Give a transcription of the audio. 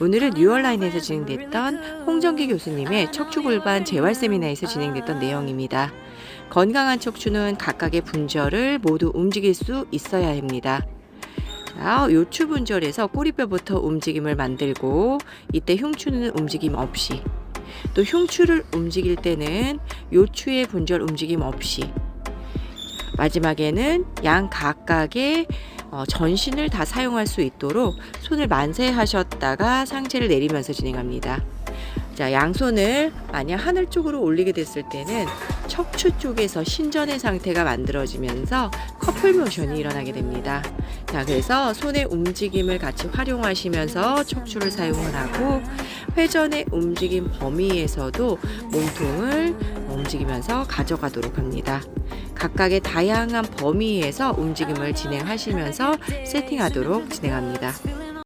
오늘은 뉴얼라인에서 진행됐던 홍정기 교수님의 척추골반 재활 세미나에서 진행됐던 내용입니다. 건강한 척추는 각각의 분절을 모두 움직일 수 있어야 합니다. 자, 요추 분절에서 꼬리뼈부터 움직임을 만들고 이때 흉추는 움직임 없이 또 흉추를 움직일 때는 요추의 분절 움직임 없이 마지막에는 양 각각의 어, 전신을 다 사용할 수 있도록 손을 만세하셨다가 상체를 내리면서 진행합니다. 자, 양손을 만약 하늘 쪽으로 올리게 됐을 때는 척추 쪽에서 신전의 상태가 만들어지면서 커플 모션이 일어나게 됩니다. 자, 그래서 손의 움직임을 같이 활용하시면서 척추를 사용을 하고 회전의 움직임 범위에서도 몸통을 움직이면서 가져가도록 합니다. 각각의 다양한 범위에서 움직임을 진행하시면서 세팅하도록 진행합니다.